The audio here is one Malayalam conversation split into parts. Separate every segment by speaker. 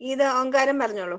Speaker 1: ഇത് ഓങ്കാരം പറഞ്ഞോളൂ.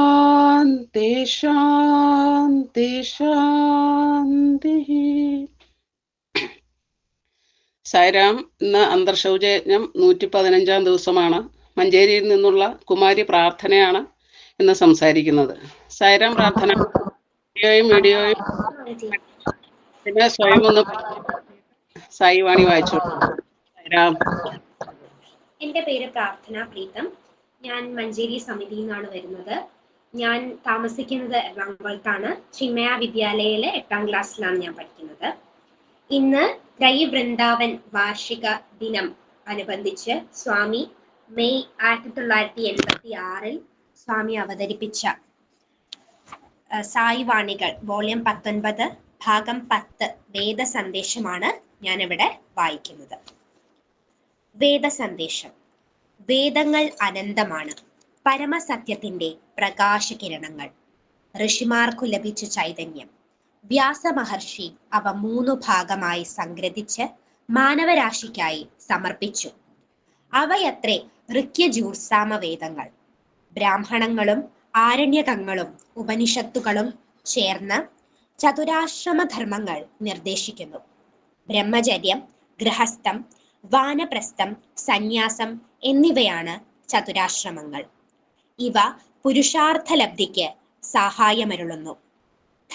Speaker 2: ശാന്തി ശാന്തി സായിരാം ഇന്ന് അന്തർശൗചയജ്ഞം നൂറ്റി പതിനഞ്ചാം ദിവസമാണ്. മഞ്ചേരിയിൽ നിന്നുള്ള കുമാരി പ്രാർത്ഥനയാണ് ഇന്ന് സംസാരിക്കുന്നത്. സായിരാം പ്രാർത്ഥന വീഡിയോയും വീഡിയോയും സ്വയം ഒന്ന് സായി വാണി വായിച്ചു. സായിരാം.
Speaker 3: എന്റെ പേര് പ്രാർത്ഥന പ്രീതം. ഞാൻ മഞ്ചേരി സമിതിയിൽ നിന്നാണ് വരുന്നത്. ഞാൻ താമസിക്കുന്നത് എറണാകുളത്താണ്. ചിന്മയ വിദ്യാലയയിലെ എട്ടാം ക്ലാസ്സിലാണ് ഞാൻ പഠിക്കുന്നത്. ഇന്ന് ത്രൈ വൃന്ദാവൻ വാർഷിക ദിനം അനുബന്ധിച്ച് സ്വാമി മെയ് ആയിരത്തി തൊള്ളായിരത്തി എൺപത്തി ആറിൽ സ്വാമി അവതരിപ്പിച്ച സായി വാണികൾ വോളിയം പത്തൊൻപത് ഭാഗം പത്ത് വേദ സന്ദേശമാണ് ഞാനിവിടെ വായിക്കുന്നത്. വേദ സന്ദേശം വേദങ്ങൾ അനന്തമാണ്. പരമസത്യത്തിന്റെ പ്രകാശകിരണങ്ങൾ. ഋഷിമാർക്കു ലഭിച്ച ചൈതന്യം. വ്യാസമഹർഷി അവ മൂന്നു ഭാഗമായി സംഗ്രഹിച്ച് മാനവരാശിക്കായി സമർപ്പിച്ചു. അവയത്രേ ഋക്യജൂർസാമ വേദങ്ങൾ ബ്രാഹ്മണങ്ങളും ആരണ്യകങ്ങളും ഉപനിഷത്തുകളും ചേർന്ന് ചതുരാശ്രമധർമ്മങ്ങൾ നിർദ്ദേശിക്കുന്നു. ബ്രഹ്മചര്യം ഗൃഹസ്ഥം വാനപ്രസ്ഥം സന്യാസം എന്നിവയാണ് ചതുരാശ്രമങ്ങൾ. ഇവ പുരുഷാർത്ഥലബ്ധിക്ക് സഹായമരുളുന്നു.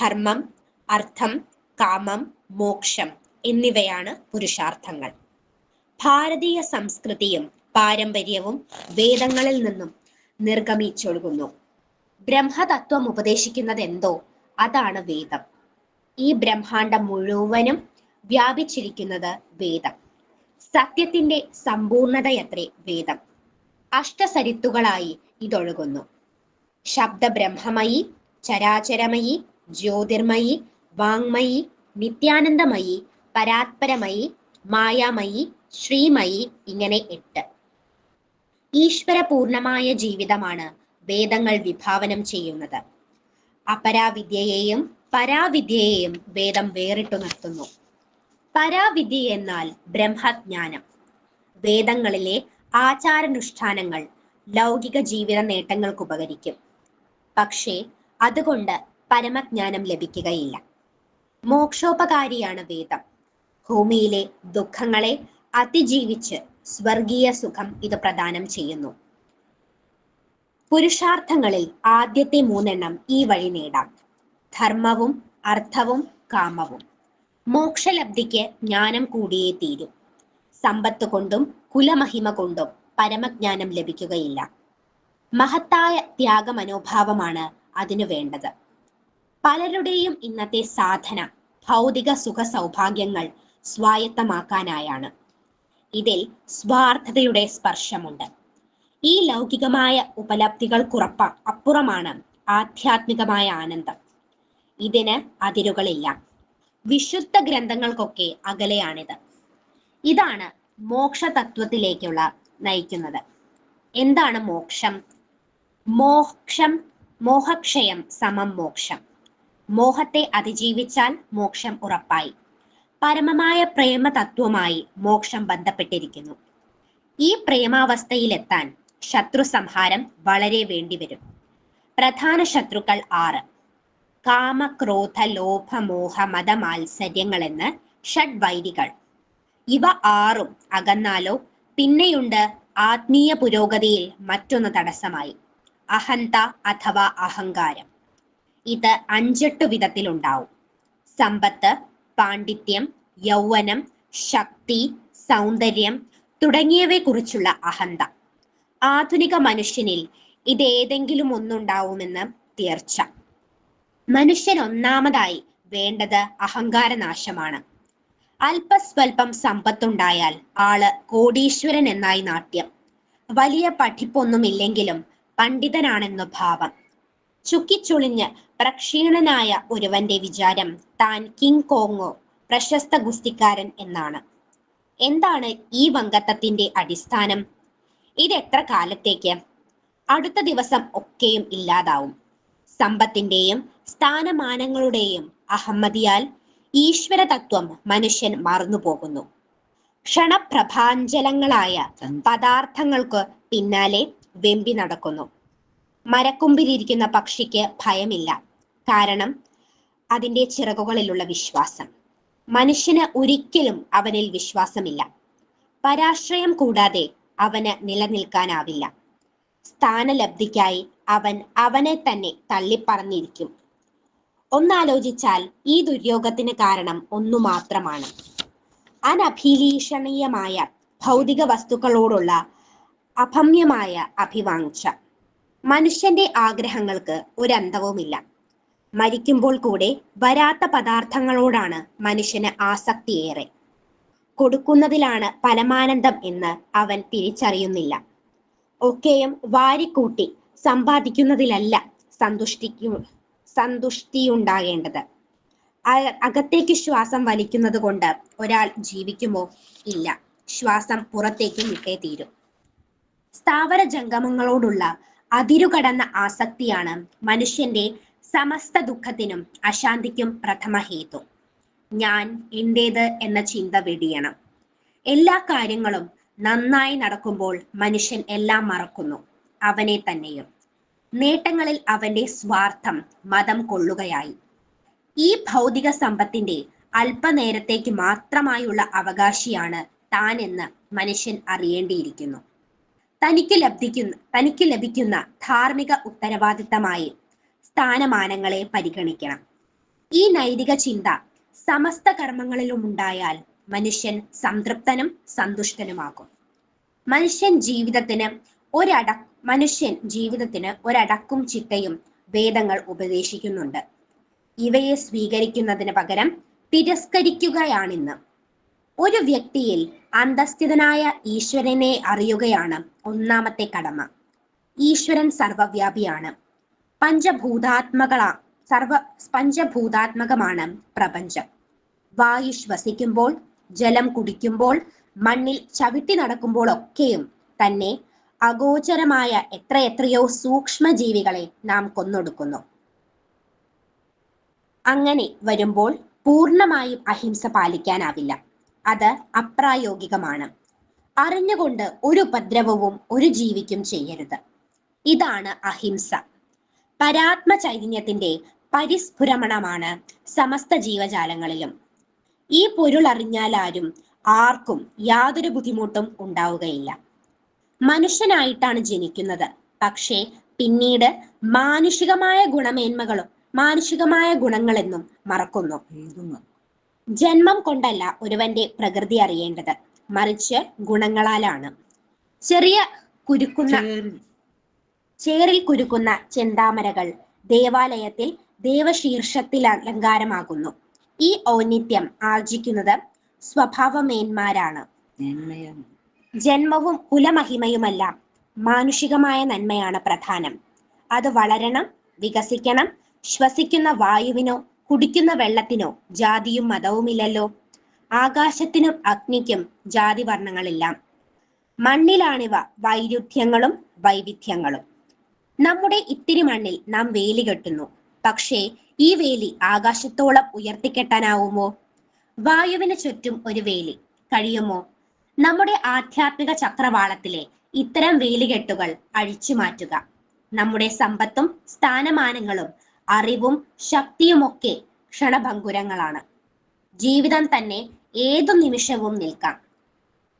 Speaker 3: ധർമ്മം അർത്ഥം കാമം മോക്ഷം എന്നിവയാണ് പുരുഷാർത്ഥങ്ങൾ. ഭാരതീയ സംസ്കൃതിയും പാരമ്പര്യവും വേദങ്ങളിൽ നിന്നും നിർഗമിച്ചൊഴുകുന്നു. ബ്രഹ്മതത്വം ഉപദേശിക്കുന്നത് എന്തോ അതാണ് വേദം. ഈ ബ്രഹ്മാണ്ടം മുഴുവനും വ്യാപിച്ചിരിക്കുന്നത് വേദം. സത്യത്തിന്റെ സമ്പൂർണതയത്രേ വേദം. അഷ്ടസരിത്തുകളായി ഇതൊഴുകുന്നു. ശബ്ദബ്രഹ്മമയി ചരാചരമയി ജ്യോതിർമയി വാങ്മയി നിത്യാനന്ദമയി പരാത്പരമയി മായാമയി ശ്രീമയി ഇങ്ങനെ എട്ട്. ഈശ്വരപൂർണമായ ജീവിതമാണ് വേദങ്ങൾ വിഭാവനം ചെയ്യുന്നത്. അപരാവിദ്യയെയും പരാവിദ്യയെയും വേദം വേറിട്ടു നിർത്തുന്നു. പരാവിദ്യ എന്നാൽ ബ്രഹ്മജ്ഞാനം. വേദങ്ങളിലെ ആചാരാനുഷ്ഠാനങ്ങൾ ലൗകിക ജീവിത നേട്ടങ്ങൾക്ക് ഉപകരിക്കും. പക്ഷേ അതുകൊണ്ട് പരമജ്ഞാനം ലഭിക്കുകയില്ല. മോക്ഷോപകാരിയാണ് വേദം. ഭൂമിയിലെ ദുഃഖങ്ങളെ അതിജീവിച്ച് സ്വർഗീയ സുഖം ഇത് പ്രദാനം ചെയ്യുന്നു. പുരുഷാർത്ഥങ്ങളിൽ ആദ്യത്തെ മൂന്നെണ്ണം ഈ വഴി നേടാം. ധർമ്മവും അർത്ഥവും കാമവും. മോക്ഷലബ്ധിക്ക് ജ്ഞാനം കൂടിയേ തീരൂ. സമ്പത്ത് കൊണ്ടും കുലമഹിമ കൊണ്ടും പരമജ്ഞാനം ലഭിക്കുകയില്ല. മഹത്തായ ത്യാഗ മനോഭാവമാണ് അതിനു വേണ്ടത്. പലരുടെയും ഇന്നത്തെ സാധന ഭൗതിക സുഖ സൗഭാഗ്യങ്ങൾ സ്വായത്തമാക്കാനായാണ്. ഇതിൽ സ്വാർത്ഥതയുടെ സ്പർശമുണ്ട്. ഈ ലൗകികമായ ഉപലബ്ധികൾക്കുറപ്പ അപ്പുറമാണ് ആധ്യാത്മികമായ ആനന്ദം. ഇതിന് അതിരുകളില്ല. വിശുദ്ധ ഗ്രന്ഥങ്ങൾക്കൊക്കെ അകലെയാണിത്. ഇതാണ് മോക്ഷതത്വത്തിലേക്കുള്ള നയിക്കുന്നത്. എന്താണ് മോക്ഷം? മോക്ഷം മോഹക്ഷയം സമം മോക്ഷം. മോഹത്തെ അതിജീവിച്ചാൽ മോക്ഷം ഉറപ്പായി. പരമമായ പ്രേമ തത്വമായി മോക്ഷം ബന്ധപ്പെട്ടിരിക്കുന്നു. ഈ പ്രേമാവസ്ഥയിലെത്താൻ ശത്രു സംഹാരം വളരെ വേണ്ടിവരും. പ്രധാന ശത്രുക്കൾ ആറ്. കാമ ക്രോധ ലോഭ മോഹ മത ഷഡ് ഷഡ്വൈരികൾ. ഇവ ആറും അകന്നാലോ പിന്നെയുണ്ട് ആത്മീയ പുരോഗതിയിൽ മറ്റൊന്ന് തടസ്സമായി. അഹന്ത അഥവാ അഹങ്കാരം. ഇത് അഞ്ചെട്ട് വിധത്തിലുണ്ടാവും. സമ്പത്ത് പാണ്ഡിത്യം യൗവനം ശക്തി സൗന്ദര്യം തുടങ്ങിയവയെക്കുറിച്ചുള്ള അഹന്ത. ആധുനിക മനുഷ്യനിൽ ഇത് ഏതെങ്കിലും ഒന്നുണ്ടാവുമെന്ന് തീർച്ച. മനുഷ്യൻ ഒന്നാമതായി വേണ്ടത് അഹങ്കാരനാശമാണ്. അല്പസ്വല്പം സമ്പത്തുണ്ടായാൽ ആൾ കോടീശ്വരൻ എന്നായി നാട്യം. വലിയ പഠിപ്പൊന്നുമില്ലെങ്കിലും പണ്ഡിതനാണെന്നു ഭാവം. ചുക്കിച്ചുളിഞ്ഞ് പ്രക്ഷീണനായ ഒരുവന്റെ വിചാരം താൻ കിങ് കോങ്ങോ പ്രശസ്ത ഗുസ്തിക്കാരൻ എന്നാണ്. എന്താണ് ഈ വങ്കത്തത്തിന്റെ അടിസ്ഥാനം? ഇത് എത്ര കാലത്തേക്ക്? അടുത്ത ദിവസം ഒക്കെയും ഇല്ലാതാവും. സമ്പത്തിന്റെയും സ്ഥാനമാനങ്ങളുടെയും അഹമ്മതിയാൽ ഈശ്വര തത്വം മനുഷ്യൻ മറന്നുപോകുന്നു. ക്ഷണപ്രഭാഞ്ജലങ്ങളായ പദാർത്ഥങ്ങൾക്ക് പിന്നാലെ വെമ്പി നടക്കുന്നു. മരക്കൊമ്പിലിരിക്കുന്ന പക്ഷിക്ക് ഭയമില്ല. കാരണം അതിന്റെ ചിറകുകളിലുള്ള വിശ്വാസം. മനുഷ്യന് ഒരിക്കലും അവനിൽ വിശ്വാസമില്ല. പരാശ്രയം കൂടാതെ അവന് നിലനിൽക്കാനാവില്ല. സ്ഥാനലബ്ധിക്കായി അവൻ അവനെ തന്നെ തള്ളിപ്പറഞ്ഞിരിക്കും. ഒന്നാലോചിച്ചാൽ ഈ ദുര്യോഗത്തിന് കാരണം ഒന്നു മാത്രമാണ് അനഭിലീഷണീയമായ ഭൗതിക വസ്തുക്കളോടുള്ള അഭമ്യമായ അഭിവാഞ്ച മനുഷ്യന്റെ ആഗ്രഹങ്ങൾക്ക് ഒരന്തവുമില്ല. മരിക്കുമ്പോൾ കൂടെ വരാത്ത പദാർത്ഥങ്ങളോടാണ് മനുഷ്യന് ആസക്തിയേറെ. കൊടുക്കുന്നതിലാണ് പരമാനന്ദം എന്ന് അവൻ തിരിച്ചറിയുന്നില്ല. ഒക്കെയും വാരിക്കൂട്ടി സമ്പാദിക്കുന്നതിലല്ല സന്തുഷ്ടിക്കു സന്തുഷ്ടിയുണ്ടാകേണ്ടത് ഉണ്ടാകേണ്ടത്. അകത്തേക്ക് ശ്വാസം വലിക്കുന്നത് കൊണ്ട് ഒരാൾ ജീവിക്കുമോ? ഇല്ല. ശ്വാസം പുറത്തേക്ക് വിട്ടേ തീരും. സ്ഥാവര ജംഗമങ്ങളോടുള്ള അതിരുകടന്ന ആസക്തിയാണ് മനുഷ്യന്റെ സമസ്ത ദുഃഖത്തിനും അശാന്തിക്കും പ്രഥമ ഹേതു. ഞാൻ എന്റേത് എന്ന ചിന്ത വെടിയണം. എല്ലാ കാര്യങ്ങളും നന്നായി നടക്കുമ്പോൾ മനുഷ്യൻ എല്ലാം മറക്കുന്നു. അവനെ തന്നെയും. നേട്ടങ്ങളിൽ അവന്റെ സ്വാർത്ഥം മതം കൊള്ളുകയായി. ഈ ഭൗതിക സമ്പത്തിന്റെ അല്പനേരത്തേക്ക് മാത്രമായുള്ള അവകാശിയാണ് താൻ എന്ന് മനുഷ്യൻ അറിയേണ്ടിയിരിക്കുന്നു. തനിക്ക് ലഭിക്കുന്ന തനിക്ക് ലഭിക്കുന്ന ധാർമ്മിക ഉത്തരവാദിത്തമായി സ്ഥാനമാനങ്ങളെ പരിഗണിക്കണം. ഈ നൈതിക ചിന്ത സമസ്ത കർമ്മങ്ങളിലും ഉണ്ടായാൽ മനുഷ്യൻ സംതൃപ്തനും സന്തുഷ്ടനുമാകും. മനുഷ്യൻ ജീവിതത്തിന് ഒരട മനുഷ്യൻ ജീവിതത്തിന് ഒരടക്കും ചിട്ടയും വേദങ്ങൾ ഉപദേശിക്കുന്നുണ്ട്. ഇവയെ സ്വീകരിക്കുന്നതിന് പകരം തിരസ്കരിക്കുകയാണിന്ന്. ഒരു വ്യക്തിയിൽ അന്തസ്ഥിതനായ ഈശ്വരനെ അറിയുകയാണ് ഒന്നാമത്തെ കടമ. ഈശ്വരൻ സർവവ്യാപിയാണ്. പഞ്ചഭൂതാത്മകളാ സർവ പഞ്ചഭൂതാത്മകമാണ് പ്രപഞ്ചം. വായു ശ്വസിക്കുമ്പോൾ ജലം കുടിക്കുമ്പോൾ മണ്ണിൽ ചവിട്ടി നടക്കുമ്പോൾ ഒക്കെയും തന്നെ അഗോചരമായ എത്രയെത്രയോ സൂക്ഷ്മജീവികളെ നാം കൊന്നൊടുക്കുന്നു. അങ്ങനെ വരുമ്പോൾ പൂർണമായും അഹിംസ പാലിക്കാനാവില്ല. അത് അപ്രായോഗികമാണ്. അറിഞ്ഞുകൊണ്ട് ഒരു ഉപദ്രവവും ഒരു ജീവിക്കും ചെയ്യരുത്. ഇതാണ് അഹിംസ. പരാത്മ ചൈതന്യത്തിന്റെ പരിസ്ഫുരമണമാണ് സമസ്ത ജീവജാലങ്ങളിലും. ഈ പൊരുൾ അറിഞ്ഞാൽ ആർക്കും യാതൊരു ബുദ്ധിമുട്ടും ഉണ്ടാവുകയില്ല. മനുഷ്യനായിട്ടാണ് ജനിക്കുന്നത്. പക്ഷേ പിന്നീട് മാനുഷികമായ ഗുണമേന്മകളും മാനുഷികമായ ഗുണങ്ങളെന്നും മറക്കുന്നു. ജന്മം കൊണ്ടല്ല ഒരുവന്റെ പ്രകൃതി അറിയേണ്ടത്. മറിച്ച് ഗുണങ്ങളാലാണ്. ചെറിയ കുരുക്കുന്ന ചേറിൽ കുരുക്കുന്ന ചെന്താമരകൾ ദേവാലയത്തിൽ ദേവശീർഷത്തിൽ അലങ്കാരമാകുന്നു. ഈ ഔന്നിത്യം ആർജിക്കുന്നത് സ്വഭാവമേന്മാരാണ്. ജന്മവും കുലമഹിമയുമല്ല മാനുഷികമായ നന്മയാണ് പ്രധാനം. അത് വളരണം വികസിക്കണം ശ്വസിക്കുന്ന വായുവിനോ കുടിക്കുന്ന വെള്ളത്തിനോ ജാതിയും മതവുമില്ലല്ലോ. ആകാശത്തിനും അഗ്നിക്കും ജാതി വർണങ്ങളില്ല മണ്ണിലാണിവ വൈരുദ്ധ്യങ്ങളും വൈവിധ്യങ്ങളും. നമ്മുടെ ഇത്തിരി മണ്ണിൽ നാം വേലി കെട്ടുന്നു. പക്ഷേ ഈ വേലി ആകാശത്തോളം ഉയർത്തിക്കെട്ടാനാവുമോ? വായുവിന് ചുറ്റും ഒരു വേലി. കഴിയുമോ? നമ്മുടെ ആധ്യാത്മിക ചക്രവാളത്തിലെ ഇത്തരം വേലികെട്ടുകൾ അഴിച്ചു മാറ്റുക. നമ്മുടെ സമ്പത്തും സ്ഥാനമാനങ്ങളും അറിവും ശക്തിയുമൊക്കെ ക്ഷണഭങ്കുരങ്ങളാണ്. ജീവിതം തന്നെ ഏതു നിമിഷവും നിൽക്കാം.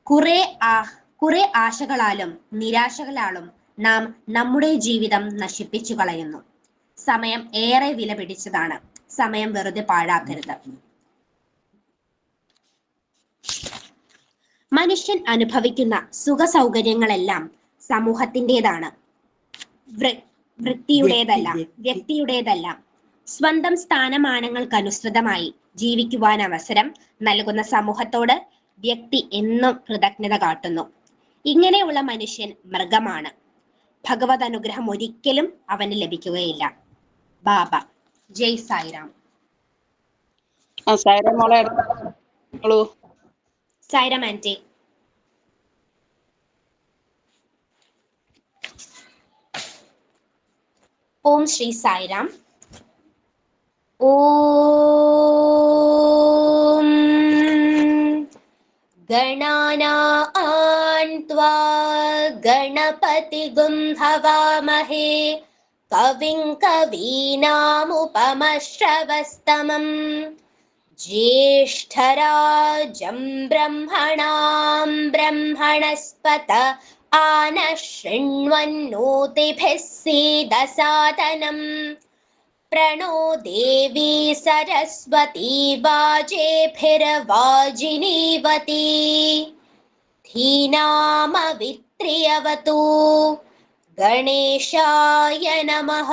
Speaker 3: കുറെ ആ കുറെ ആശകളാലും നിരാശകളാലും നാം നമ്മുടെ ജീവിതം നശിപ്പിച്ചു കളയുന്നു. സമയം ഏറെ വില പിടിച്ചതാണ്. സമയം വെറുതെ പാഴാക്കരുത്. മനുഷ്യൻ അനുഭവിക്കുന്ന സുഖ സൗകര്യങ്ങളെല്ലാം സമൂഹത്തിന്റെതാണ് വൃത്തിയുടേതല്ല വ്യക്തിയുടേതല്ല. സ്വന്തം സ്ഥാനമാനങ്ങൾക്കനുസൃതമായി ജീവിക്കുവാൻ അവസരം നൽകുന്ന സമൂഹത്തോട് വ്യക്തി എന്നും കൃതജ്ഞത കാട്ടുന്നു. ഇങ്ങനെയുള്ള മനുഷ്യൻ മൃഗമാണ്. ഭഗവത് അനുഗ്രഹം ഒരിക്കലും അവന് ലഭിക്കുകയില്ല. ബാബ ജയ് സായിറാം. സായിറാം മോളെ Cyramante. ओम् श्री सायराम् ओ गणानान्त्वा गणपतिगुम् भवामहे कविं कवीनामुपमश्रवस्तमम् ज्येष्ठराजं ब्रह्मणां ब्रह्मणस्पत आनः शृण्वन्नोतिभिः सीदसादनम् प्रणो देवी सरस्वती वाजेभिर्वाजिनीवती। धीनामवित्र्यवतु। गणेशाय नमः।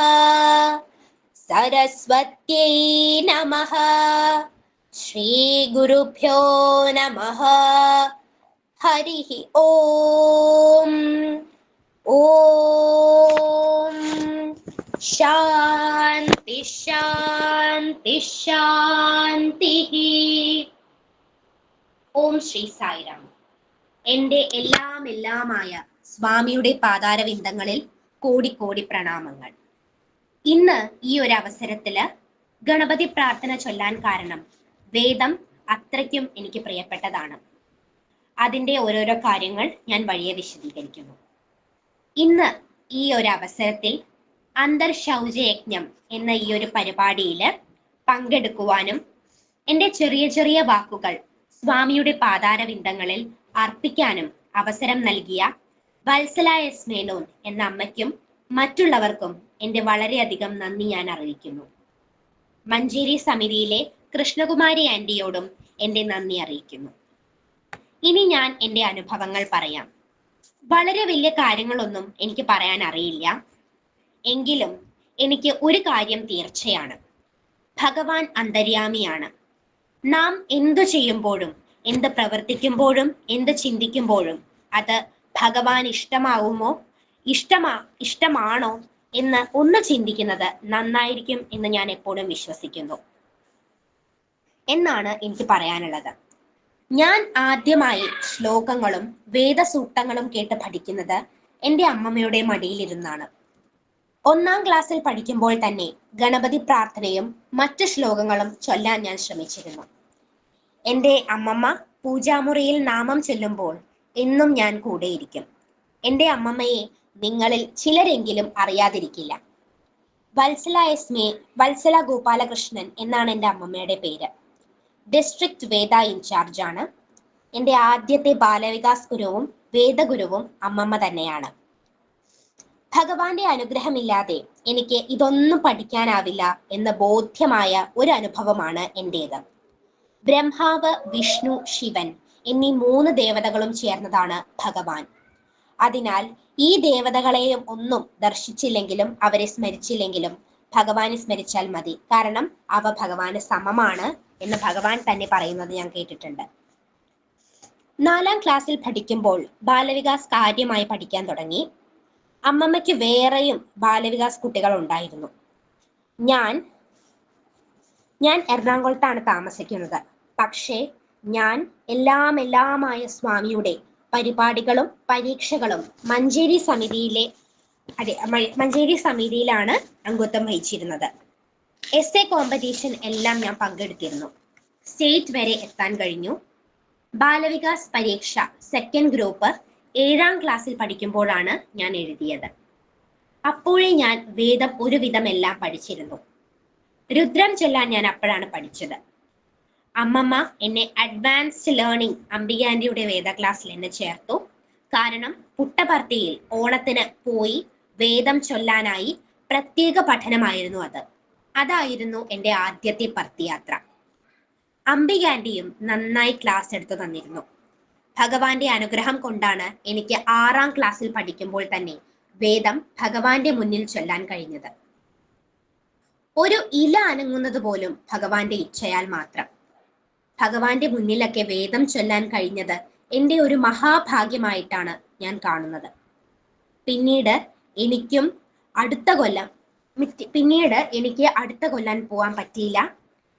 Speaker 3: सरस्वत्यै नमः श्रीगुरुभ्यो नमः हरिः ॐ ॐ ശാന്തി ശാന്തി ശാന്തി ഓം ശ്രീ സായിരാം എന്റെ എല്ലാം എല്ലാമായ സ്വാമിയുടെ പാതാരവിന്ദങ്ങളിൽ കോടി കോടി പ്രണാമങ്ങൾ ഇന്ന് ഈ ഒരു അവസരത്തില് ഗണപതി പ്രാർത്ഥന ചൊല്ലാൻ കാരണം വേദം അത്രയ്ക്കും എനിക്ക് പ്രിയപ്പെട്ടതാണ്. അതിന്റെ ഓരോരോ കാര്യങ്ങൾ ഞാൻ വഴിയെ വിശദീകരിക്കുന്നു. ഇന്ന് ഈ ഒരു അവസരത്തിൽ അന്തർശൗചയജ്ഞം എന്ന ഈ ഒരു പരിപാടിയിൽ പങ്കെടുക്കുവാനും എന്റെ ചെറിയ ചെറിയ വാക്കുകൾ സ്വാമിയുടെ പാതാരവിന്ദങ്ങളിൽ അർപ്പിക്കാനും അവസരം നൽകിയ വത്സല എസ് മേനോൻ എന്ന അമ്മയ്ക്കും മറ്റുള്ളവർക്കും എന്റെ വളരെയധികം നന്ദി ഞാൻ അറിയിക്കുന്നു. മഞ്ചേരി സമിതിയിലെ കൃഷ്ണകുമാരി ആന്റിയോടും എന്റെ നന്ദി അറിയിക്കുന്നു. ഇനി ഞാൻ എന്റെ അനുഭവങ്ങൾ പറയാം. വളരെ വലിയ കാര്യങ്ങളൊന്നും എനിക്ക് പറയാൻ അറിയില്ല. എങ്കിലും എനിക്ക് ഒരു കാര്യം തീർച്ചയാണ്. ഭഗവാൻ അന്തര്യാമിയാണ്. നാം എന്തു ചെയ്യുമ്പോഴും എന്ത് പ്രവർത്തിക്കുമ്പോഴും എന്ത് ചിന്തിക്കുമ്പോഴും അത് ഭഗവാൻ ഇഷ്ടമാവുമോ ഇഷ്ടമാ ഇഷ്ടമാണോ എന്ന് ഒന്ന് ചിന്തിക്കുന്നത് നന്നായിരിക്കും എന്ന് ഞാൻ എപ്പോഴും വിശ്വസിക്കുന്നു. എന്നാണ് എനിക്ക് പറയാനുള്ളത്. ഞാൻ ആദ്യമായി ശ്ലോകങ്ങളും വേദസൂക്തങ്ങളും കേട്ട് പഠിക്കുന്നത് എന്റെ അമ്മമ്മയുടെ മടിയിലിരുന്നാണ്. ഒന്നാം ക്ലാസ്സിൽ പഠിക്കുമ്പോൾ തന്നെ ഗണപതി പ്രാർത്ഥനയും മറ്റു ശ്ലോകങ്ങളും ചൊല്ലാൻ ഞാൻ ശ്രമിച്ചിരുന്നു. എന്റെ അമ്മമ്മ പൂജാമുറിയിൽ നാമം ചൊല്ലുമ്പോൾ എന്നും ഞാൻ കൂടെയിരിക്കും. എന്റെ അമ്മമ്മയെ നിങ്ങളിൽ ചിലരെങ്കിലും അറിയാതിരിക്കില്ല. വത്സല എസ്മെ വത്സല ഗോപാലകൃഷ്ണൻ എന്നാണ് എന്റെ അമ്മമ്മയുടെ പേര്. ഡിസ്ട്രിക്ട് വേദ ആണ്. എന്റെ ആദ്യത്തെ ബാലവികാസ് ഗുരുവും വേദഗുരുവും അമ്മമ്മ തന്നെയാണ്. ഭഗവാന്റെ അനുഗ്രഹമില്ലാതെ എനിക്ക് ഇതൊന്നും പഠിക്കാനാവില്ല എന്ന ബോധ്യമായ ഒരു അനുഭവമാണ് എന്റേത് ബ്രഹ്മാവ് വിഷ്ണു ശിവൻ എന്നീ മൂന്ന് ദേവതകളും ചേർന്നതാണ് ഭഗവാൻ. അതിനാൽ ഈ ദേവതകളെയും ഒന്നും ദർശിച്ചില്ലെങ്കിലും അവരെ സ്മരിച്ചില്ലെങ്കിലും ഭഗവാനെ സ്മരിച്ചാൽ മതി. കാരണം അവ ഭഗവാന് സമമാണ്. എന്ന് ഭഗവാൻ തന്നെ പറയുന്നത് ഞാൻ കേട്ടിട്ടുണ്ട്. നാലാം ക്ലാസ്സിൽ പഠിക്കുമ്പോൾ ബാലവികാസ് കാര്യമായി പഠിക്കാൻ തുടങ്ങി. അമ്മമ്മയ്ക്ക് വേറെയും ബാലവികാസ് കുട്ടികൾ ഉണ്ടായിരുന്നു. ഞാൻ ഞാൻ എറണാകുളത്താണ് താമസിക്കുന്നത്. പക്ഷേ ഞാൻ എല്ലാം എല്ലാമായ സ്വാമിയുടെ പരിപാടികളും പരീക്ഷകളും മഞ്ചേരി സമിതിയിലെ അതെ മഞ്ചേരി സമിതിയിലാണ് അംഗത്വം വഹിച്ചിരുന്നത്. എസ് എ കോമ്പറ്റീഷൻ എല്ലാം ഞാൻ പങ്കെടുത്തിരുന്നു. സ്റ്റേറ്റ് വരെ എത്താൻ കഴിഞ്ഞു. ബാലവികാസ് പരീക്ഷ സെക്കൻഡ് ഗ്രൂപ്പ് ഏഴാം ക്ലാസ്സിൽ പഠിക്കുമ്പോഴാണ് ഞാൻ എഴുതിയത്. അപ്പോഴേ ഞാൻ വേദം ഒരുവിധം എല്ലാം പഠിച്ചിരുന്നു. രുദ്രം ചൊല്ലാൻ ഞാൻ അപ്പോഴാണ് പഠിച്ചത്. അമ്മമ്മ എന്നെ അഡ്വാൻസ്ഡ് ലേണിംഗ് അംബികാന്റിയുടെ വേദ ക്ലാസ്സിൽ എന്നെ ചേർത്തു. കാരണം പുട്ടപർത്തിയിൽ ഓണത്തിന് പോയി വേദം ചൊല്ലാനായി പ്രത്യേക പഠനമായിരുന്നു അത്. അതായിരുന്നു എന്റെ ആദ്യത്തെ പർത്തിയാത്ര. ആന്റിയും നന്നായി ക്ലാസ് എടുത്തു തന്നിരുന്നു. ഭഗവാന്റെ അനുഗ്രഹം കൊണ്ടാണ് എനിക്ക് ആറാം ക്ലാസ്സിൽ പഠിക്കുമ്പോൾ തന്നെ വേദം ഭഗവാന്റെ മുന്നിൽ ചൊല്ലാൻ കഴിഞ്ഞത്. ഒരു ഇല അനങ്ങുന്നത് പോലും ഭഗവാന്റെ ഇച്ഛയാൽ മാത്രം. ഭഗവാന്റെ മുന്നിലൊക്കെ വേദം ചൊല്ലാൻ കഴിഞ്ഞത് എന്റെ ഒരു മഹാഭാഗ്യമായിട്ടാണ് ഞാൻ കാണുന്നത്. പിന്നീട് എനിക്കും അടുത്ത കൊല്ലം പിന്നീട് എനിക്ക് അടുത്ത കൊല്ലാൻ പോകാൻ പറ്റിയില്ല.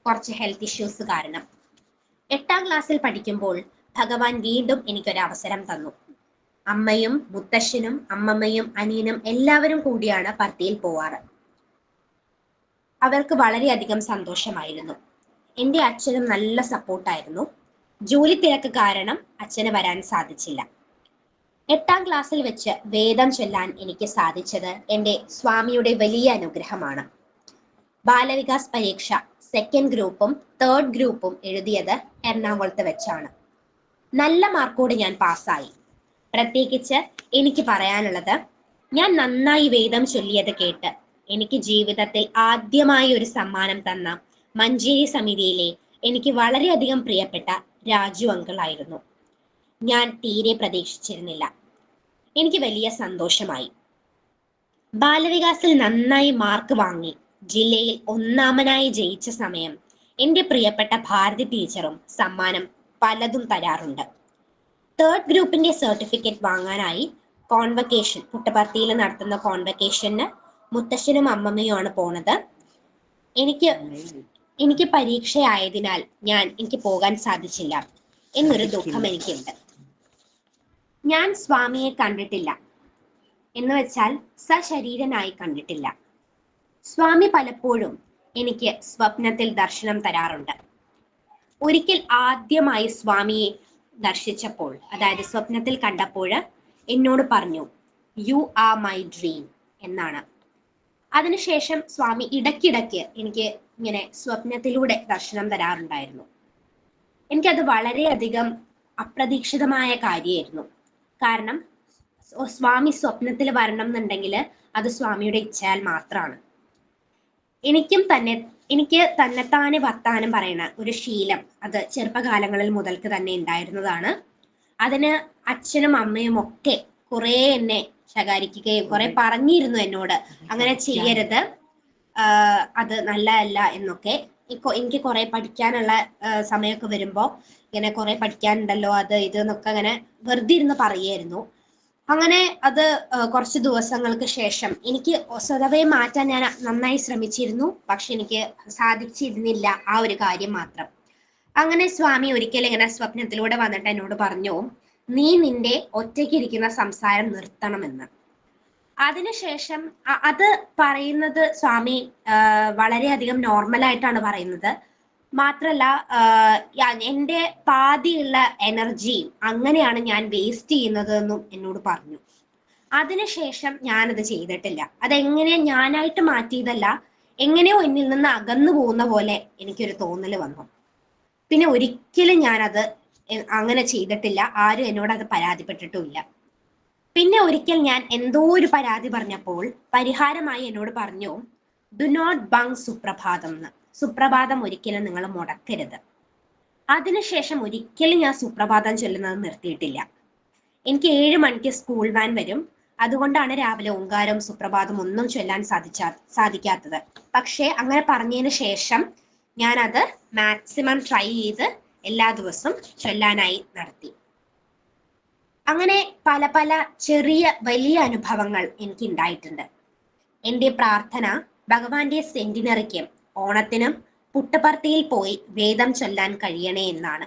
Speaker 3: കുറച്ച് ഹെൽത്ത് ഇഷ്യൂസ് കാരണം. എട്ടാം ക്ലാസ്സിൽ പഠിക്കുമ്പോൾ ഭഗവാൻ വീണ്ടും എനിക്കൊരു അവസരം തന്നു. അമ്മയും മുത്തശ്ശനും അമ്മമ്മയും അനിയനും എല്ലാവരും കൂടിയാണ് പർത്തിയിൽ പോവാറ്. അവർക്ക് വളരെയധികം സന്തോഷമായിരുന്നു. എന്റെ അച്ഛനും നല്ല സപ്പോർട്ടായിരുന്നു ജോലി തിരക്ക് കാരണം അച്ഛന് വരാൻ സാധിച്ചില്ല. എട്ടാം ക്ലാസ്സിൽ വെച്ച് വേദം ചൊല്ലാൻ എനിക്ക് സാധിച്ചത് എന്റെ സ്വാമിയുടെ വലിയ അനുഗ്രഹമാണ്. ബാലവികാസ് പരീക്ഷ സെക്കൻഡ് ഗ്രൂപ്പും തേർഡ് ഗ്രൂപ്പും എഴുതിയത് എറണാകുളത്ത് വെച്ചാണ്. നല്ല മാർക്കോട് ഞാൻ പാസ്സായി. പ്രത്യേകിച്ച് എനിക്ക് പറയാനുള്ളത് ഞാൻ നന്നായി വേദം ചൊല്ലിയത് കേട്ട് എനിക്ക് ജീവിതത്തിൽ ആദ്യമായി ഒരു സമ്മാനം തന്ന മഞ്ചേരി സമിതിയിലെ എനിക്ക് വളരെയധികം പ്രിയപ്പെട്ട രാജു അങ്കിളായിരുന്നു ഞാൻ തീരെ പ്രതീക്ഷിച്ചിരുന്നില്ല. എനിക്ക് വലിയ സന്തോഷമായി. ബാലവികാസിൽ നന്നായി മാർക്ക് വാങ്ങി. ജില്ലയിൽ ഒന്നാമനായി ജയിച്ച സമയം എന്റെ പ്രിയപ്പെട്ട ഭാരതി ടീച്ചറും സമ്മാനം പലതും തരാറുണ്ട്. തേർഡ് ഗ്രൂപ്പിന്റെ സർട്ടിഫിക്കറ്റ് വാങ്ങാനായി കോൺവക്കേഷൻ പുട്ടപർത്തിയിൽ നടത്തുന്ന കോൺവക്കേഷന് മുത്തശ്ശനും അമ്മമ്മയുമാണ് പോണത്. എനിക്ക് എനിക്ക് പരീക്ഷയായതിനാൽ ഞാൻ എനിക്ക് പോകാൻ സാധിച്ചില്ല. എന്നൊരു ദുഃഖം എനിക്കുണ്ട്. ഞാൻ സ്വാമിയെ കണ്ടിട്ടില്ല. എന്ന് വെച്ചാൽ സശരീരനായി കണ്ടിട്ടില്ല. സ്വാമി പലപ്പോഴും എനിക്ക് സ്വപ്നത്തിൽ ദർശനം തരാറുണ്ട്. ഒരിക്കൽ ആദ്യമായി സ്വാമിയെ ദർശിച്ചപ്പോൾ അതായത് സ്വപ്നത്തിൽ കണ്ടപ്പോൾ എന്നോട് പറഞ്ഞു യു ആർ മൈ ഡ്രീം എന്നാണ്. അതിനുശേഷം സ്വാമി ഇടയ്ക്കിടയ്ക്ക് എനിക്ക് ഇങ്ങനെ സ്വപ്നത്തിലൂടെ ദർശനം തരാറുണ്ടായിരുന്നു. എനിക്കത് വളരെയധികം അപ്രതീക്ഷിതമായ കാര്യമായിരുന്നു. കാരണം സ്വ- സ്വാമി സ്വപ്നത്തിൽ വരണം എന്നുണ്ടെങ്കിൽ അത് സ്വാമിയുടെ ഇച്ഛയാൽ മാത്രമാണ്. എനിക്കും തന്നെ എനിക്ക് തന്നെത്താനെ വർത്താനം പറയണ ഒരു ശീലം അത് ചെറുപ്പകാലങ്ങളിൽ മുതൽക്ക് തന്നെ ഉണ്ടായിരുന്നതാണ്. അതിന് അച്ഛനും അമ്മയും ഒക്കെ കുറെ എന്നെ ശകാരിക്കുകയും കുറെ പറഞ്ഞിരുന്നു എന്നോട്. അങ്ങനെ ചെയ്യരുത്. അത് നല്ലതല്ല എന്നൊക്കെ എനിക്ക് കുറെ പഠിക്കാനുള്ള സമയമൊക്കെ വരുമ്പോൾ ഇങ്ങനെ കുറെ പഠിക്കാനുണ്ടല്ലോ അത് ഇത് എന്നൊക്കെ അങ്ങനെ വെറുതെ ഇരുന്ന് പറയായിരുന്നു. അങ്ങനെ അത് കുറച്ച് ദിവസങ്ങൾക്ക് ശേഷം എനിക്ക് സ്വതവേ മാറ്റാൻ ഞാൻ നന്നായി ശ്രമിച്ചിരുന്നു പക്ഷെ എനിക്ക് സാധിച്ചിരുന്നില്ല ആ ഒരു കാര്യം മാത്രം. അങ്ങനെ സ്വാമി ഒരിക്കൽ ഇങ്ങനെ സ്വപ്നത്തിലൂടെ വന്നിട്ട് എന്നോട് പറഞ്ഞു നീ നിന്റെ ഒറ്റയ്ക്കിരിക്കുന്ന സംസാരം നിർത്തണമെന്ന്. അതിനുശേഷം അത് പറയുന്നത് സ്വാമി വളരെയധികം നോർമൽ ആയിട്ടാണ് പറയുന്നത്. മാത്രല്ല എന്റെ പാതിയുള്ള എനർജി അങ്ങനെയാണ് ഞാൻ വേസ്റ്റ് ചെയ്യുന്നത് എന്നും എന്നോട് പറഞ്ഞു. അതിനുശേഷം ഞാനത് ചെയ്തിട്ടില്ല. അതെങ്ങനെ ഞാനായിട്ട് മാറ്റിയതല്ല എങ്ങനെയോ എന്നിൽ നിന്ന് അകന്നു പോകുന്ന പോലെ എനിക്കൊരു തോന്നൽ വന്നു. പിന്നെ ഒരിക്കലും ഞാനത് അങ്ങനെ ചെയ്തിട്ടില്ല. ആരും എന്നോട് അത് പരാതിപ്പെട്ടിട്ടുമില്ല. പിന്നെ ഒരിക്കൽ ഞാൻ എന്തോ ഒരു പരാതി പറഞ്ഞപ്പോൾ പരിഹാരമായി എന്നോട് പറഞ്ഞു ഡു നോട്ട് ബങ് സുപ്രഭാതം എന്ന് സുപ്രഭാതം ഒരിക്കലും നിങ്ങൾ മുടക്കരുത്. അതിനുശേഷം ഒരിക്കലും ഞാൻ സുപ്രഭാതം ചൊല്ലുന്നത് നിർത്തിയിട്ടില്ല. എനിക്ക് ഏഴ് മണിക്ക് സ്കൂൾ വാൻ വരും. അതുകൊണ്ടാണ് രാവിലെ ഓങ്കാരം സുപ്രഭാതം ഒന്നും ചൊല്ലാൻ സാധിച്ചാ സാധിക്കാത്തത്. പക്ഷേ അങ്ങനെ പറഞ്ഞതിന് ശേഷം ഞാനത് മാക്സിമം ട്രൈ ചെയ്ത് എല്ലാ ദിവസവും ചൊല്ലാനായി നടത്തി. അങ്ങനെ പല പല ചെറിയ വലിയ അനുഭവങ്ങൾ എനിക്ക് ഉണ്ടായിട്ടുണ്ട് എന്റെ പ്രാർത്ഥന ഭഗവാന്റെ സെന്റിനറിക്ക് ഓണത്തിനും പുട്ടപർത്തിയിൽ പോയി വേദം ചൊല്ലാൻ കഴിയണേ എന്നാണ്.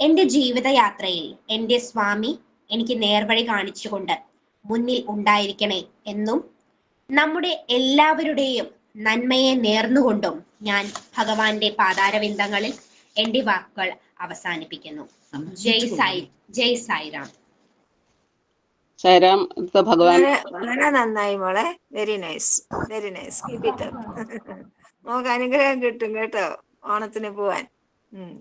Speaker 3: എന്റെ ജീവിതയാത്രയിൽ എന്റെ സ്വാമി
Speaker 4: എനിക്ക് നേർവഴി കാണിച്ചുകൊണ്ട് മുന്നിൽ ഉണ്ടായിരിക്കണേ എന്നും നമ്മുടെ എല്ലാവരുടെയും നന്മയെ നേർന്നുകൊണ്ടും ഞാൻ ഭഗവാന്റെ പാതാരവിന്ദങ്ങളിൽ എന്റെ വാക്കുകൾ അവസാനിപ്പിക്കുന്നു. ജയ് സായി ജയ് സായിറാം.
Speaker 5: സായിരാം ഇത് ഭഗവാൻ
Speaker 1: വളരെ വളരെ നന്നായി മോളെ very nice very nice keep it up നമുക്ക് അനുഗ്രഹം കിട്ടും കേട്ടോ ഓണത്തിന് പോവാൻ ഉം.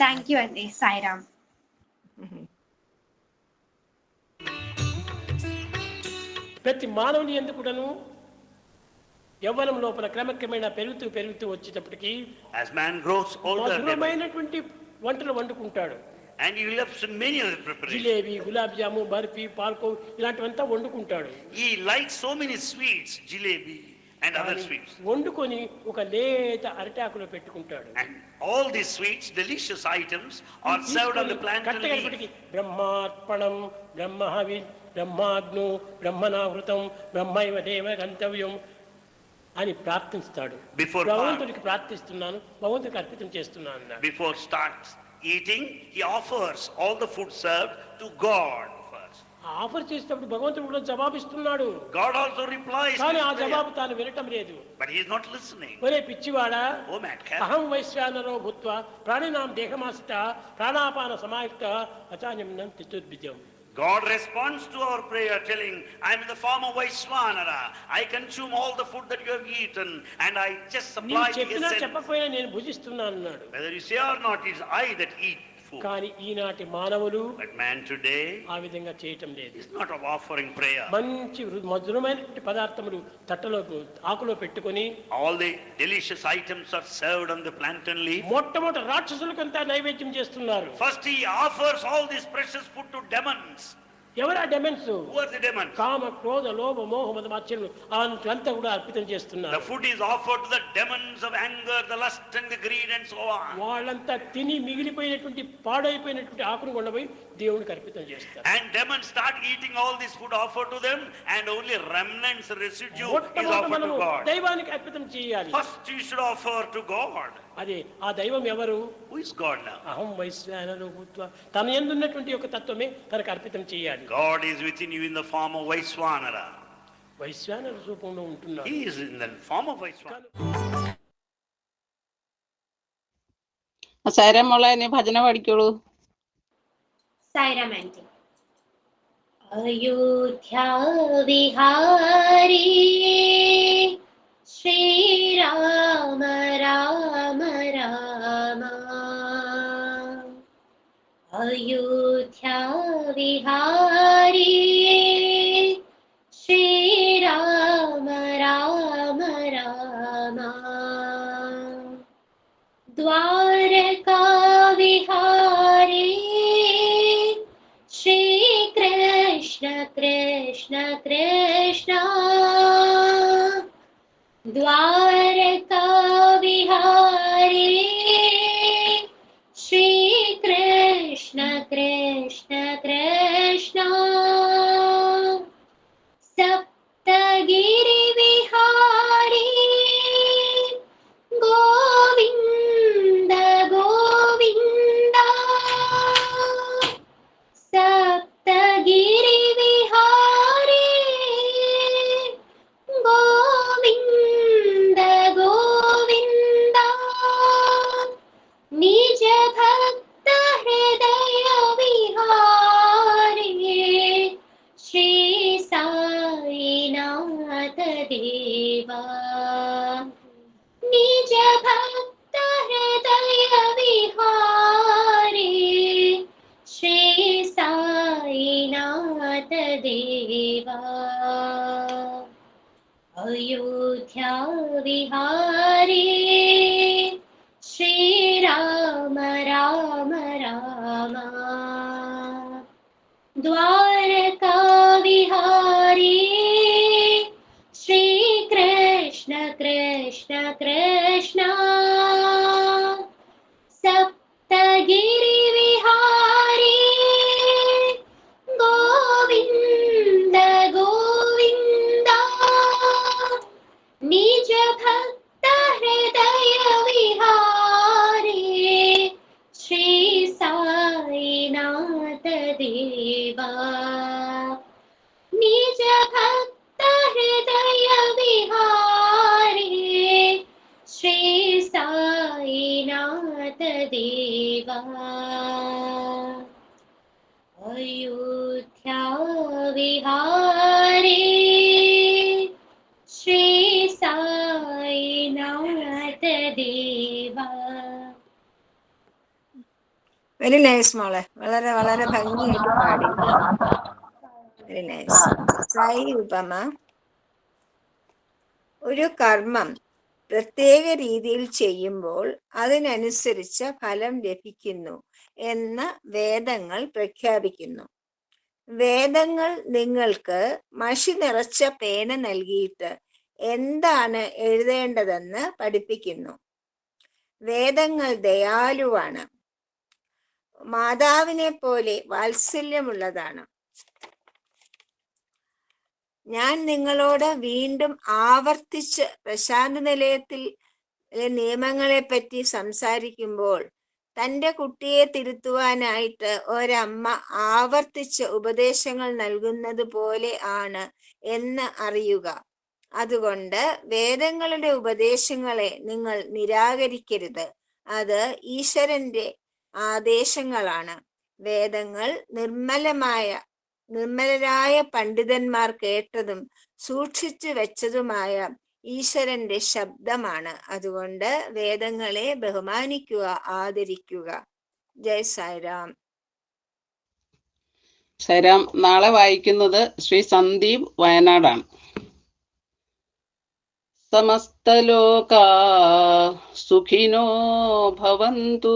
Speaker 4: താങ്ക് യു അല്ലേ സായിറാം
Speaker 1: ഉം.
Speaker 6: ప్రతి మానవుని ఎందుకుడను యవ్వనం లోపల క్రమక్రమేణా పెరుగుతూ పెరుగుతూ వచ్చేటప్పటికి
Speaker 7: As man grows older, thereby,
Speaker 6: మధురమైనటువంటి వంటలు వండుకుంటాడు
Speaker 7: And you loves many other preparation
Speaker 6: jalebi gulab jamun barfi పాల్కో ఇలాంటివంతా వండుకుంటాడు.
Speaker 7: ఈ like so many sweets jalebi and other sweets
Speaker 6: వండుకొని ఒక లేత అరటాకులో పెట్టుకుంటాడు.
Speaker 7: And all the sweets delicious items are served on the
Speaker 6: plant బ్రహ్మార్పణం బ్రహ్మహవి బ్రహ్మాగ్ను బ్రహ్మనావృతం బ్రహ్మైవ దేవ గంతవ్యం అని ప్రార్థిస్తాడు.
Speaker 7: బిఫోర్
Speaker 6: భగవంతుడికి ప్రార్థిస్తున్నాను భగవంతుడికి అర్పితం చేస్తున్నాను
Speaker 7: before starts eating he offers all the food serve to God
Speaker 6: offer చేసినప్పుడు భగవంతుడు కూడా జవాబిస్తున్నాడు.
Speaker 7: గాడ్ ఆల్సో రిప్లైస్
Speaker 6: కానీ ఆ జవాబు తాను వినటం లేదు.
Speaker 7: But he is not listening
Speaker 6: ఒరే పిచ్చివాడా
Speaker 7: ఓ మ్యాట్
Speaker 6: అహం వైశ్యానరో భూత్వ ప్రాణినాం దేహమాసిత ప్రాణాపాన సమాయుక్త అచాన్యం నం తితుద్భిజం
Speaker 7: God responds to our prayer telling, I am the farmer Vaishwanara. I consume all the food that you have eaten and I just supply the essence. Whether you say or not, it is I that eat
Speaker 6: కానీ ఈనాటి మానవులు
Speaker 7: మ్యాన్ టుడే
Speaker 6: ఆ విధంగా చేయటం లేదు.
Speaker 7: ఇట్స్ నాట్ ఆఫరింగ్ ప్రేయర్
Speaker 6: మంచి మధురమైన పదార్థములు తట్టలో ఆకులో పెట్టుకొని
Speaker 7: all the delicious items are served on the plantain leaf
Speaker 6: మొట్టమొదట రాక్షసులకు అంతా నైవేద్యం చేస్తున్నారు.
Speaker 7: First he offers all this precious food to demons
Speaker 6: ఎవరా డెమన్స్ కామ క్రోధ లోభ మోహ మద మాత్సర్యం అంతా కూడా అర్పితం చేస్తున్నారు.
Speaker 7: The food is offered to the demons of anger the lust and the greed and so on
Speaker 6: వాళ్ళంతా తిని మిగిలిపోయినటువంటి పాడైపోయినటువంటి ఆకును కొండపై దేవునికి అర్పితం చేస్తారు.
Speaker 7: And demon start eating all this food offer to them and only remnants residue is offered to God
Speaker 6: దైవానికి అర్పితం చేయాలి.
Speaker 7: First you should offer to God
Speaker 6: అదే ఆ దైవం ఎవరు
Speaker 7: Who is God now?
Speaker 6: అహం వైశ్వానరు భూత్వ తన ఎందున్నటువంటి యొక్క తత్వమే తనకు అర్పితం చేయాలి
Speaker 7: God is within you in the form of Vaishwanara.
Speaker 6: వైశ్వానర రూపంలో ఉంటున్నాడు
Speaker 7: He is in the form of Vaishwanara.
Speaker 5: Sairam മോളെ നീ ഭജന പഠിക്കോളൂ
Speaker 4: സായിറാം ആന്റി അയോധ്യ വിഹാരി ശ്രീരാമ രാമ രാമ അയോധ്യ വിഹാരി द्वारका विहारी।
Speaker 1: വെരി നൈസ് മോളെ. വളരെ വളരെ ഭംഗിയായിട്ട് പാടി. വെരി നൈസ് സായി ഉപമ ഒരു കർമ്മം പ്രത്യേക രീതിയിൽ ചെയ്യുമ്പോൾ അതിനനുസരിച്ച് ഫലം ലഭിക്കുന്നു എന്ന് വേദങ്ങൾ പ്രഖ്യാപിക്കുന്നു. വേദങ്ങൾ നിങ്ങൾക്ക് മഷി നിറച്ച പേന നൽകിയിട്ട് എന്താണ് എഴുതേണ്ടതെന്ന് പഠിപ്പിക്കുന്നു. വേദങ്ങൾ ദയാലുവാണ്. മാതാവിനെ പോലെ വാത്സല്യമുള്ളതാണ്. ഞാൻ നിങ്ങളോട് വീണ്ടും ആവർത്തിച്ച് പ്രശാന്ത നിലയത്തിൽ നിയമങ്ങളെ പറ്റി സംസാരിക്കുമ്പോൾ തന്റെ കുട്ടിയെ തിരുത്തുവാനായിട്ട് ഒരമ്മ ആവർത്തിച്ച് ഉപദേശങ്ങൾ നൽകുന്നത് പോലെ ആണ് എന്ന് അറിയുക. അതുകൊണ്ട് വേദങ്ങളുടെ ഉപദേശങ്ങളെ നിങ്ങൾ നിരാകരിക്കരുത്. അത് ഈശ്വരന്റെ ആദേശങ്ങളാണ്. വേദങ്ങൾ നിർമ്മലമായ നിർമ്മലരായ പണ്ഡിതന്മാർ കേട്ടതും സൂക്ഷിച്ചു വെച്ചതുമായ ഈശ്വരന്റെ ശബ്ദമാണ്. അതുകൊണ്ട് വേദങ്ങളെ ബഹുമാനിക്കുക ആദരിക്കുക. ജയ് സായിരാം.
Speaker 5: സായിരാം നാളെ വായിക്കുന്നത് ശ്രീ സന്ദീപ് വയനാടാണ്. സമസ്തലോകാ സുഖിനോ ഭവന്തു.